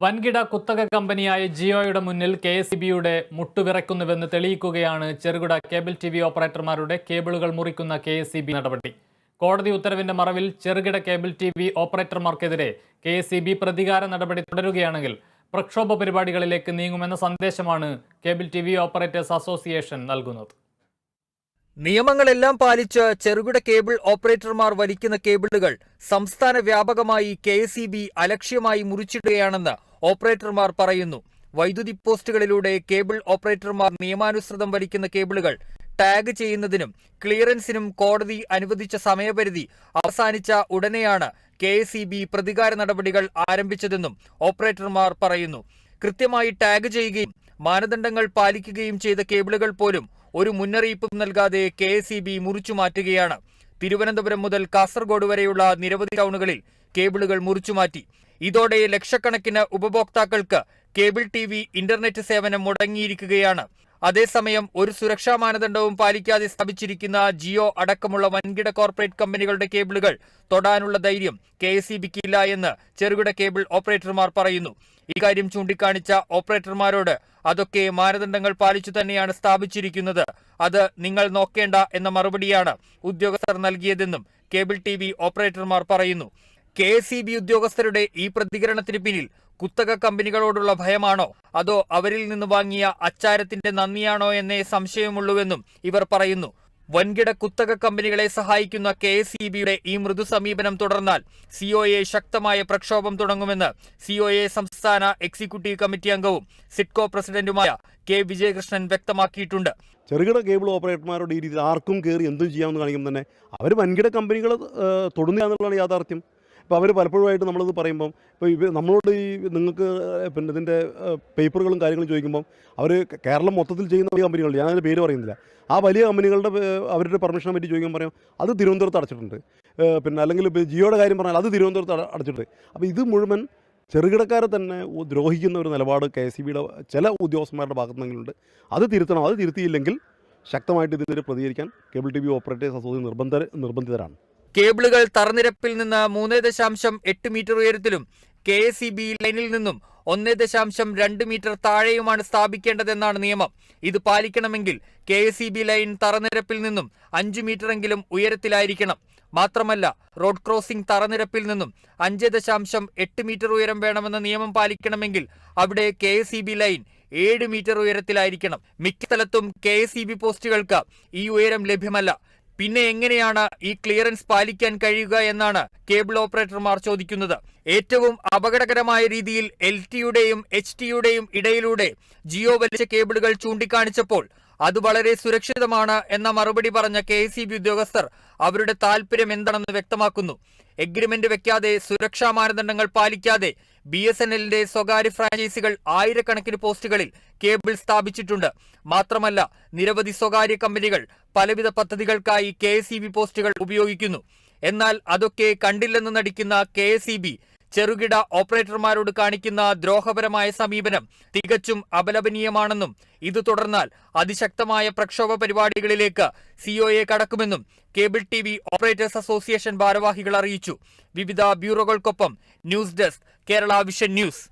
വൻകിട കുത്തക കമ്പനിയായ ജിയോയുടെ മുന്നിൽ കെ എസ് ബിയുടെ മുട്ടുവിറക്കുന്നുവെന്ന് തെളിയിക്കുകയാണ് ചെറുകിട കേബിൾ ടി വി ഓപ്പറേറ്റർമാരുടെ കേബിളുകൾ മുറിക്കുന്ന കെ എസ് ബി നടപടി. കോടതി ഉത്തരവിന്റെ മറവിൽ ചെറുകിട കേബിൾ ടി വി ഓപ്പറേറ്റർമാർക്കെതിരെ കെ എസ് ബി പ്രതികാര നടപടി തുടരുകയാണെങ്കിൽ പ്രക്ഷോഭ പരിപാടികളിലേക്ക് നീങ്ങുമെന്ന സന്ദേശമാണ് cable T V operators association നൽകുന്നത്. നിയമങ്ങളെല്ലാം പാലിച്ച് ചെറുകിട കേബിൾ ഓപ്പറേറ്റർമാർ വലിക്കുന്ന കേബിളുകൾ സംസ്ഥാന വ്യാപകമായി കെ എസ് അലക്ഷ്യമായി മുറിച്ചിടുകയാണെന്ന് ഓപ്പറേറ്റർമാർ പറയുന്നു. വൈദ്യുതി പോസ്റ്റുകളിലൂടെ കേബിൾ ഓപ്പറേറ്റർമാർ നിയമാനുസൃതം വലിക്കുന്ന കേബിളുകൾ ടാഗ് ചെയ്യുന്നതിനും ക്ലിയറൻസിനും കോടതി അനുവദിച്ച സമയപരിധി അവസാനിച്ച ഉടനെയാണ് കെ പ്രതികാര നടപടികൾ ആരംഭിച്ചതെന്നും ഓപ്പറേറ്റർമാർ പറയുന്നു. കൃത്യമായി ടാഗ് ചെയ്യുകയും മാനദണ്ഡങ്ങൾ പാലിക്കുകയും ചെയ്ത കേബിളുകൾ പോലും ഒരു മുന്നറിയിപ്പും നൽകാതെ കെ എസ് ഇ ബി മുറിച്ചു മാറ്റുകയാണ്. തിരുവനന്തപുരം മുതൽ കാസർഗോഡ് വരെയുള്ള നിരവധി ടൗണുകളിൽ കേബിളുകൾ മുറിച്ചുമാറ്റി ഇതോടെ ലക്ഷക്കണക്കിന് ഉപഭോക്താക്കൾക്ക് കേബിൾ ടി ഇന്റർനെറ്റ് സേവനം മുടങ്ങിയിരിക്കുകയാണ്. അതേസമയം ഒരു സുരക്ഷാ മാനദണ്ഡവും പാലിക്കാതെ സ്ഥാപിച്ചിരിക്കുന്ന ജിയോ അടക്കമുള്ള വൻകിട കോർപ്പറേറ്റ് കമ്പനികളുടെ കേബിളുകൾ തൊടാനുള്ള ധൈര്യം കെ എസ് ഇ ബിക്ക് ഇല്ല എന്ന് ചെറുകിട കേബിൾ ഓപ്പറേറ്റർമാർ പറയുന്നു. ഇക്കാര്യം ചൂണ്ടിക്കാണിച്ച ഓപ്പറേറ്റർമാരോട് അതൊക്കെ മാനദണ്ഡങ്ങൾ പാലിച്ചു തന്നെയാണ് സ്ഥാപിച്ചിരിക്കുന്നത്. അത് നിങ്ങൾ നോക്കേണ്ട എന്ന മറുപടിയാണ് ഉദ്യോഗസ്ഥർ നൽകിയതെന്നും കേബിൾ ടി ഓപ്പറേറ്റർമാർ പറയുന്നു. കെ എസ് ഉദ്യോഗസ്ഥരുടെ ഈ പ്രതികരണത്തിന് പിന്നിൽ കുത്തക കമ്പനികളോടുള്ള ഭയമാണോ? അതോ അവരിൽ നിന്ന് വാങ്ങിയ അച്ചാരത്തിന്റെ നന്ദിയാണോ എന്നേ സംശയമുള്ളൂവെന്നും ഇവർ പറയുന്നു. വൻകിട കുത്തക കമ്പനികളെ സഹായിക്കുന്ന കെ എസ് ഇ ബിയുടെ ഈ മൃദു സമീപനം തുടർന്നാൽ സിഒഎ ശക്തമായ പ്രക്ഷോഭം തുടങ്ങുമെന്ന് സിഒഎ സംസ്ഥാന എക്സിക്യൂട്ടീവ് കമ്മിറ്റി അംഗവും സിഡ്കോ പ്രസിഡന്റുമായ കെ വിജയകൃഷ്ണൻ വ്യക്തമാക്കിയിട്ടുണ്ട്. ചെറുകിട കേബിൾ ഓപ്പറേറ്റർമാരുടെ ഈ രീതിയിൽ ആർക്കും കയറി എന്തും ചെയ്യാമെന്ന് കാണിക്കുമ്പോൾ തന്നെ അവർ വൻകിട കമ്പനികൾ തൊടുന്നില്ല എന്നുള്ളതാണ് യാഥാർത്ഥ്യം. ഇപ്പോൾ അവർ പലപ്പോഴുമായിട്ട് നമ്മളത് പറയുമ്പം ഇപ്പോൾ ഇവർ നമ്മളോട് ഈ നിങ്ങൾക്ക് പിന്നെ ഇതിന്റെ പേപ്പറുകളും കാര്യങ്ങളും ചോദിക്കുമ്പം അവർ കേരളം മൊത്തത്തിൽ ചെയ്യുന്ന വലിയ കമ്പനികളുണ്ട്. ഞാനതിന്റെ പേര് പറയുന്നില്ല. ആ വലിയ കമ്പനികളുടെ അവരുടെ പെർമിഷനെ പറ്റി ചോദിക്കാൻ പറയും അത് തിരുവനന്തപുരത്ത് അടച്ചിട്ടുണ്ട്. പിന്നെ അല്ലെങ്കിൽ ജിയോയുടെ കാര്യം പറഞ്ഞാൽ അത് തിരുവനന്തപുരത്ത് അട- അടച്ചിട്ടുണ്ട്. അപ്പോൾ ഇത് മുഴുവൻ ചെറുകിടക്കാരെ തന്നെ ദ്രോഹിക്കുന്ന ഒരു നിലപാട് കെ എസ് ബിയുടെ ചില ഉദ്യോഗസ്ഥന്മാരുടെ ഭാഗത്തു നിന്നുണ്ട് അത് തിരുത്തണം. അത് തിരുത്തിയില്ലെങ്കിൽ ശക്തമായിട്ട് ഇതിനെതിരെ പ്രതികരിക്കാൻ cable T V operators association നിർബന്ധ നിർബന്ധിതരാണ്. കേബിളുകൾ തറനിരപ്പിൽ നിന്ന് മൂന്ന് ദശാംശം എട്ട് മീറ്റർ ഉയരത്തിലും കെ എസ് ഇ ബി ലൈനിൽ നിന്നും ഒന്ന് ദശാംശം രണ്ട് മീറ്റർ താഴെയുമാണ് സ്ഥാപിക്കേണ്ടതെന്നാണ് നിയമം. ഇത് പാലിക്കണമെങ്കിൽ K S E B line തറനിരപ്പിൽ നിന്നും അഞ്ച് മീറ്ററെങ്കിലും ഉയരത്തിലായിരിക്കണം. മാത്രമല്ല റോഡ് ക്രോസിംഗ് തറനിരപ്പിൽ നിന്നും അഞ്ച് ദശാംശം എട്ട് മീറ്റർ ഉയരം വേണമെന്ന നിയമം പാലിക്കണമെങ്കിൽ അവിടെ K S E B line ഏഴ് മീറ്റർ ഉയരത്തിലായിരിക്കണം. മിക്ക സ്ഥലത്തും കെ എസ് ഇ ബി പോസ്റ്റുകൾക്ക് ഈ ഉയരം ലഭ്യമല്ല. പിന്നെ എങ്ങനെയാണ് ഈ ക്ലിയറൻസ് പാലിക്കാൻ കഴിയുക എന്നാണ് കേബിൾ ഓപ്പറേറ്റർമാർ ചോദിക്കുന്നത്. ഏറ്റവും അപകടകരമായ രീതിയിൽ എൽ ടിയുടെയും എച്ച് ടിയുടെയും ഇടയിലൂടെ ജിയോ വലിച്ച കേബിളുകൾ ചൂണ്ടിക്കാണിച്ചപ്പോൾ അത് വളരെ സുരക്ഷിതമാണ് എന്ന മറുപടി പറഞ്ഞ കെ ഉദ്യോഗസ്ഥർ അവരുടെ താല്പര്യം എന്താണെന്ന് വ്യക്തമാക്കുന്നു. എഗ്രിമെന്റ് വെക്കാതെ സുരക്ഷാ മാനദണ്ഡങ്ങൾ പാലിക്കാതെ ബി എസ് എൻ എല്ലിന്റെ സ്വകാര്യ ഫ്രാഞ്ചൈസികൾ ആയിരക്കണക്കിന് പോസ്റ്റുകളിൽ കേബിൾ സ്ഥാപിച്ചിട്ടുണ്ട്. മാത്രമല്ല നിരവധി സ്വകാര്യ കമ്പനികൾ പലവിധ പദ്ധതികൾക്കായി കെ പോസ്റ്റുകൾ ഉപയോഗിക്കുന്നു. എന്നാൽ അതൊക്കെ കണ്ടില്ലെന്ന് നടിക്കുന്ന കെ ചെറുകിട ഓപ്പറേറ്റർമാരോട് കാണിക്കുന്ന ദ്രോഹപരമായ സമീപനം തികച്ചും അപലപനീയമാണെന്നും ഇത് തുടർന്നാൽ അതിശക്തമായ പ്രക്ഷോഭ പരിപാടികളിലേക്ക് COA കടക്കുമെന്നും cable T V operators association ഭാരവാഹികൾ അറിയിച്ചു. വിവിധ ബ്യൂറോകൾക്കൊപ്പം news desk Kerala vision news.